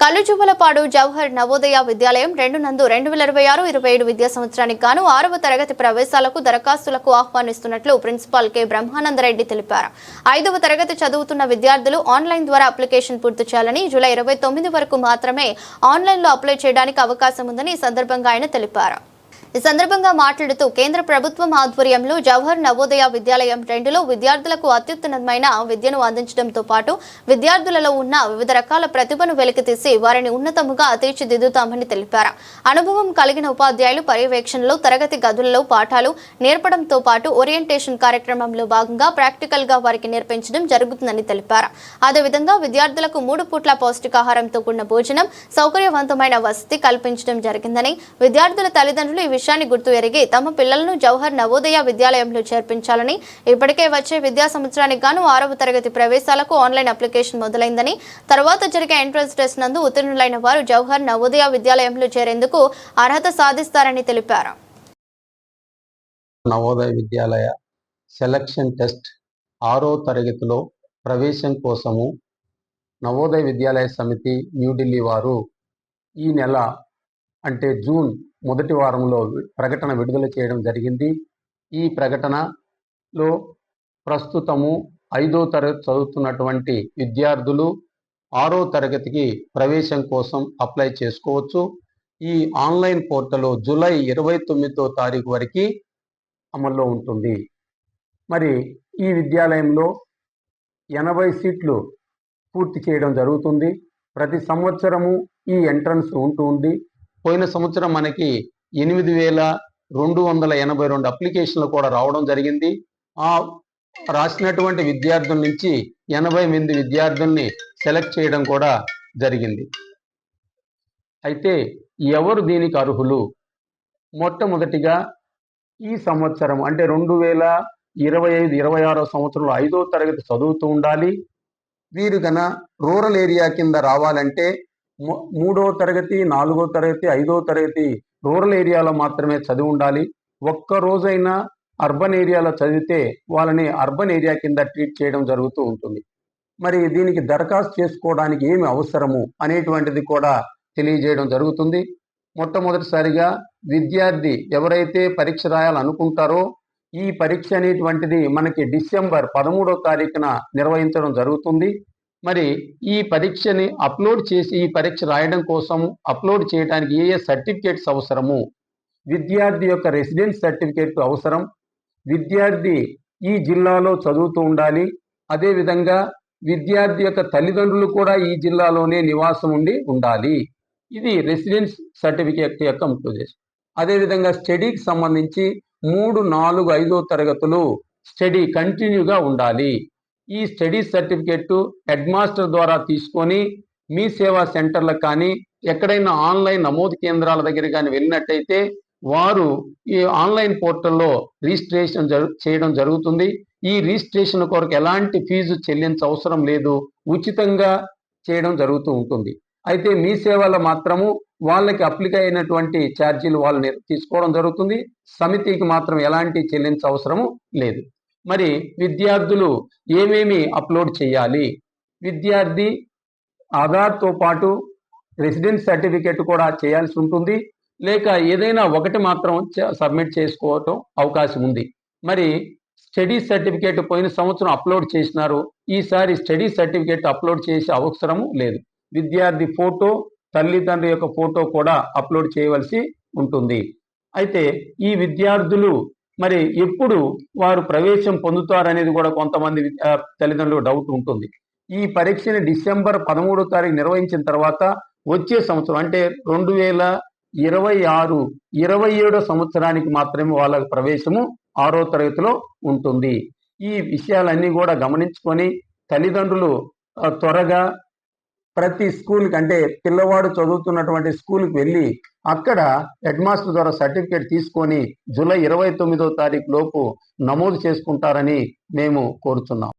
కల్లుజువ్వలపాడు జవహర్ నవోదయ విద్యాలయం రెండు నందు రెండు వేల ఇరవై ఆరు ఇరవై ఏడు విద్యా సంవత్సరానికి గాను ఆరవ తరగతి ప్రవేశాలకు దరఖాస్తులకు ఆహ్వానిస్తున్నట్లు ప్రిన్సిపాల్ కె. బ్రహ్మానందరెడ్డి తెలిపారు. ఐదవ తరగతి చదువుతున్న విద్యార్థులు ఆన్లైన్ ద్వారా అప్లికేషన్ పూర్తి చేయాలని జూలై ఇరవై తొమ్మిది వరకు మాత్రమే ఆన్లైన్లో అప్లై చేయడానికి అవకాశం ఉందని ఈ సందర్భంగా ఆయన తెలిపారు. ఈ సందర్భంగా మాట్లాడుతూ కేంద్ర ప్రభుత్వం ఆధ్వర్యంలో జవహర్ నవోదయ విద్యాలయం రెండులో విద్యార్థులకు అత్యుత్తమమైన విద్యను అందించడంతో పాటు విద్యార్థులలో ఉన్న వివిధ రకాల ప్రతిభను వెలికితీసి వారిని ఉన్నతముగా తీర్చిదిద్దుతామని తెలిపారు. అనుభవం కలిగిన ఉపాధ్యాయులు పర్యవేక్షణలో తరగతి గదులలో పాఠాలు నేర్పడంతో పాటు ఓరియంటేషన్ కార్యక్రమంలో భాగంగా ప్రాక్టికల్గా వారికి నేర్పించడం జరుగుతుందని తెలిపారు. అదేవిధంగా విద్యార్థులకు మూడు పూట్ల పౌష్టికాహారంతో కూడిన భోజనం సౌకర్యవంతమైన వసతి కల్పించడం జరిగిందని విద్యార్థుల తల్లిదండ్రులు ఈ విషయాన్ని గుర్తు ఎరిగి తమ పిల్లలను జవహర్ నవోదయ విద్యాలయంలో చేర్పించాలని ఇప్పటికే వచ్చే విద్యా సంవత్సరానికి గాను ఆరవ తరగతి ప్రవేశాలకు ఆన్లైన్ అప్లికేషన్ మొదలైందని తర్వాత జరిగే ఎంట్రన్స్ టెస్ట్ నందు ఉత్తీర్ణులైన వారు జవహర్ నవోదయ విద్యాలయంలో చేరేందుకు అర్హత సాధిస్తారని తెలిపారు. నవోదయ విద్యాలయ సెలక్షన్ టెస్ట్ ఆరో తరగతిలో ప్రవేశం కోసము నవోదయ విద్యాలయ సమితి న్యూఢిల్లీ వారు ఈ నెల అంటే జూన్ మొదటి వారంలో ప్రకటన విడుదల చేయడం జరిగింది. ఈ ప్రకటనలో ప్రస్తుతము ఐదో తరగతి చదువుతున్నటువంటి విద్యార్థులు ఆరో తరగతికి ప్రవేశం కోసం అప్లై చేసుకోవచ్చు. ఈ ఆన్లైన్ పోర్టల్ జూలై ఇరవై తొమ్మిదో తారీఖు వరకు అమల్లో ఉంటుంది. మరి ఈ విద్యాలయంలో ఎనభై సీట్లు పూర్తి చేయడం జరుగుతుంది. ప్రతి సంవత్సరము ఈ ఎంట్రన్స్ ఉంటూ ఉంది. పోయిన సంవత్సరం మనకి ఎనిమిది వేల రెండు వందల ఎనభై రెండు అప్లికేషన్లు కూడా రావడం జరిగింది. ఆ రాసినటువంటి విద్యార్థుల నుంచి ఎనభై ఎనిమిది విద్యార్థుల్ని సెలెక్ట్ చేయడం కూడా జరిగింది. అయితే ఎవరు దీనికి అర్హులు? మొట్టమొదటిగా ఈ సంవత్సరం అంటే రెండు వేల ఇరవై ఐదు ఇరవై ఆరో సంవత్సరంలో ఐదో తరగతి చదువుతూ ఉండాలి. వీరు గన రూరల్ ఏరియా కింద రావాలంటే మూడో తరగతి నాలుగో తరగతి ఐదో తరగతి రూరల్ ఏరియాలో మాత్రమే చదివి ఉండాలి. ఒక్క రోజైనా అర్బన్ ఏరియాలో చదివితే వాళ్ళని అర్బన్ ఏరియా కింద ట్రీట్ చేయడం జరుగుతూ ఉంటుంది. మరి దీనికి దరఖాస్తు చేసుకోవడానికి ఏమి అవసరము అనేటువంటిది కూడా తెలియజేయడం జరుగుతుంది. మొట్టమొదటిసారిగా విద్యార్థి ఎవరైతే పరీక్ష రాయాలనుకుంటారో ఈ పరీక్ష అనేటువంటిది మనకి డిసెంబర్ పదమూడో తారీఖున నిర్వహించడం జరుగుతుంది. మరి ఈ పరీక్షని అప్లోడ్ చేసి ఈ పరీక్ష రాయడం కోసం అప్లోడ్ చేయడానికి ఏ ఏ సర్టిఫికేట్స్ అవసరము? విద్యార్థి యొక్క రెసిడెన్స్ సర్టిఫికేట్ అవసరం. విద్యార్థి ఈ జిల్లాలో చదువుతూ ఉండాలి. అదేవిధంగా విద్యార్థి యొక్క తల్లిదండ్రులు కూడా ఈ జిల్లాలోనే నివాసం ఉండి ఉండాలి. ఇది రెసిడెన్స్ సర్టిఫికేట్ యొక్క ముఖ్య ఉద్దేశం. అదేవిధంగా స్టడీకి సంబంధించి మూడు నాలుగు ఐదో తరగతులు స్టడీ కంటిన్యూగా ఉండాలి. ఈ స్టడీ సర్టిఫికేట్ హెడ్ మాస్టర్ ద్వారా తీసుకొని మీ సేవా సెంటర్లకు కానీ ఎక్కడైనా ఆన్లైన్ నమోదు కేంద్రాల దగ్గర కానీ వెళ్ళినట్టయితే వారు ఈ ఆన్లైన్ పోర్టల్లో రిజిస్ట్రేషన్ జరు చేయడం జరుగుతుంది. ఈ రిజిస్ట్రేషన్ కొరకు ఎలాంటి ఫీజు చెల్లించ అవసరం లేదు. ఉచితంగా చేయడం జరుగుతూ ఉంటుంది. అయితే మీ సేవలో మాత్రము వాళ్ళకి అప్లికై అయినటువంటి ఛార్జీలు వాళ్ళు తీసుకోవడం జరుగుతుంది. సమితికి మాత్రం ఎలాంటి చెల్లించ అవసరము లేదు. మరి విద్యార్థులు ఏమేమి అప్లోడ్ చేయాలి? విద్యార్థి ఆధార్తో పాటు రెసిడెన్స్ సర్టిఫికేట్ కూడా చేయాల్సి ఉంటుంది. లేక ఏదైనా ఒకటి మాత్రం చ- సబ్మిట్ చేసుకోవటం అవకాశం ఉంది. మరి స్టడీ సర్టిఫికేట్ పోయిన సంవత్సరం అప్లోడ్ చేసినారు. ఈసారి స్టడీ సర్టిఫికేట్ అప్లోడ్ చేసే అవసరము లేదు. విద్యార్థి ఫోటో తల్లిదండ్రుల యొక్క ఫోటో కూడా అప్లోడ్ చేయవలసి ఉంటుంది. అయితే ఈ విద్యార్థులు మరి ఎప్పుడు వారు ప్రవేశం పొందుతారనేది కూడా కొంతమంది తల్లిదండ్రులు డౌట్ ఉంటుంది. ఈ పరీక్షని డిసెంబర్ పదమూడో తారీఖు నిర్వహించిన తర్వాత వచ్చే సంవత్సరం అంటే రెండు వేల ఇరవై ఆరు ఇరవై ఏడో సంవత్సరానికి మాత్రమే వాళ్ళ ప్రవేశము ఆరో తరగతిలో ఉంటుంది. ఈ విషయాలన్నీ కూడా గమనించుకొని తల్లిదండ్రులు త్వరగా ప్రతి స్కూల్కి అంటే పిల్లవాడు చదువుతున్నటువంటి స్కూల్కి వెళ్ళి అక్కడ హెడ్మాస్టర్ ద్వారా సర్టిఫికేట్ తీసుకొని జూలై ఇరవై తొమ్మిదో తారీఖు లోపు నమోదు చేసుకుంటారని మేము కోరుతున్నాం.